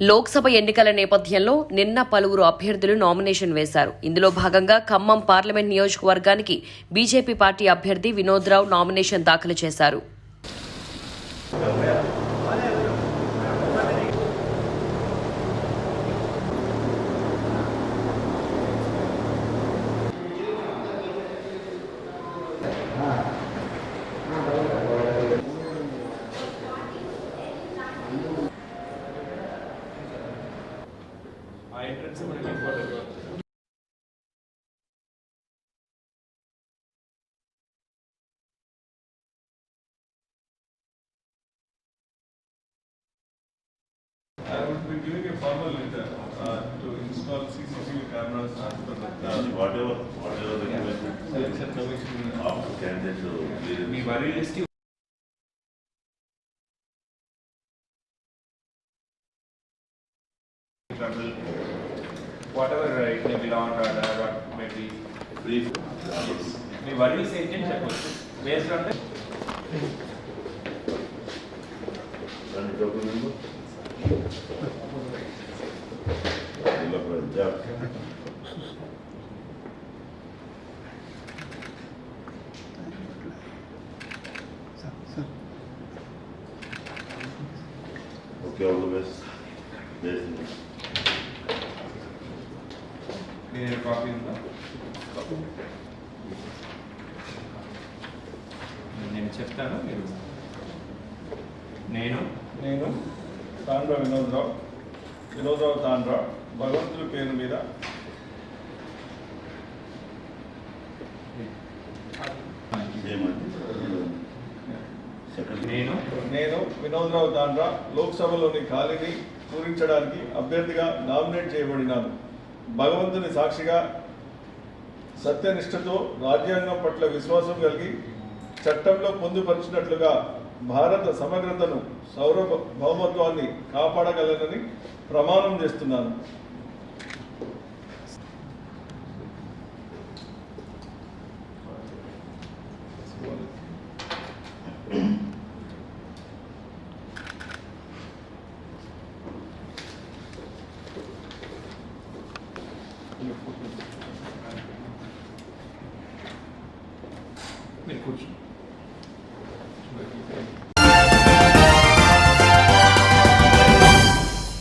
లోక్సభ ఎన్నికల నేపథ్యంలో నిన్న పలువురు అభ్యర్థులు నామినేషన్ వేశారు. ఇందులో భాగంగా ఖమ్మం పార్లమెంట్ నియోజకవర్గానికి బీజేపీ పార్టీ అభ్యర్థి వినోద్రావు నామినేషన్ దాఖలు చేశారు. ఆ ఎంట్రన్స్ మనకి important I would be giving a formal letter uh, to install CCTV cameras as per the Whatever, whatever the requirement selection commission. of candidate to me clear. Worry list whatever uh, it may be law and order, what may be. Brief. Me worries ఏంటి అని చెప్పవచ్చు based on And document. Development, yeah. Okay, all the best. Yes. నేను కాపీ ఉందా నేను చెప్తాను మీరు నేను నేను తాండ్ర వినోద్రావు వినోద్రావు తాండ్ర భగవంతుడి పేరు మీద. నేను నేను వినోద్రావు తాండ్ర లోక్సభలోని ఖాళీని పూరించడానికి అభ్యర్థిగా నామినేట్ చేయబడినాను భగవంతుని సాక్షిగా సత్యనిష్టతో రాజ్యాంగం పట్ల విశ్వాసం కలిగి చట్టంలో పొందుపరిచినట్లుగా భారత సమగ్రతను సౌరభౌమత్వాన్ని కాపాడగలనని ప్రమాణం చేస్తున్నాను. mercúrio.